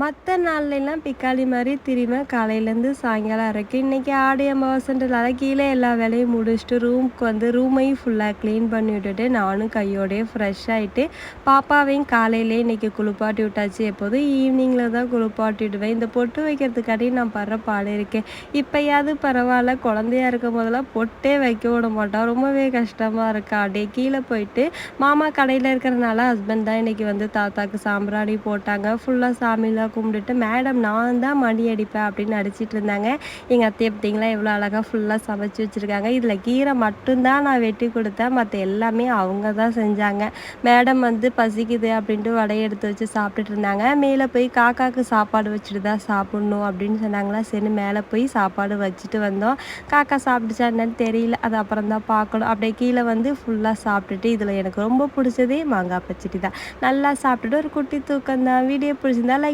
மற்ற நாள்லலாம் பிக்காளி மாதிரி திரும்ப காலையிலேருந்து சாயங்காலம் வரைக்கும். இன்றைக்கி ஆடி அமாவாசைன்றதால கீழே எல்லா வேலையும் முடிச்சுட்டு ரூமுக்கு வந்து ரூமையும் ஃபுல்லாக க்ளீன் பண்ணி விட்டுட்டு நானும் கையோடையே ஃப்ரெஷ் ஆகிட்டு பாப்பாவையும் காலையிலே இன்றைக்கி குளிப்பாட்டி விட்டாச்சு. எப்போதும் ஈவினிங்கில் தான் குளிப்பாட்டி விடுவேன். இந்த பொட்டு வைக்கிறதுக்காட்டி நான் படுற பாடு இருக்கேன் இப்போயாவது பரவாயில்ல குழந்தையா இருக்கும் போதெல்லாம் பொட்டே வைக்க விட மாட்டோம் ரொம்பவே கஷ்டமாக இருக்கா. அப்படியே கீழே போயிட்டு மாமா கடையில் இருக்கிறனால ஹஸ்பண்ட் தான் இன்றைக்கி வந்து தாத்தாக்கு சாம்பிராணி போட்டாங்க. ஃபுல்லாக சாமியில் ஃபுல்லாக கும்பிட்டுட்டு மேடம் நான் தான் மணி அடிப்பேன் அப்படின்னு அடிச்சிட்டு இருந்தாங்க. எங்கள் அத்தையை பார்த்தீங்களா? எவ்வளோ அழகாக ஃபுல்லாக சமைச்சு வச்சுருக்காங்க. இதில் கீரை மட்டும்தான் நான் வெட்டி கொடுத்தேன். மற்ற எல்லாமே அவங்க தான் செஞ்சாங்க. மேடம் வந்து பசிக்குது அப்படின்ட்டு வடையை எடுத்து வச்சு சாப்பிட்டுட்டு இருந்தாங்க. மேலே போய் காக்காவுக்கு சாப்பாடு வச்சுட்டு தான் சாப்பிட்ணும் அப்படின்னு சொன்னாங்களா? சரி மேலே போய் சாப்பாடு வச்சுட்டு வந்தோம். காக்கா சாப்பிட்டுச்சா என்னன்னு தெரியல. அது அப்புறம் தான் பார்க்கணும். அப்படியே கீழே வந்து ஃபுல்லாக சாப்பிட்டுட்டு இதில் எனக்கு ரொம்ப பிடிச்சதே மாங்காய் பச்சடி தான். நல்லா சாப்பிட்டுட்டு ஒரு குட்டி தூக்கம் தான் வீடியோ பிடிச்சிருந்தா லைக்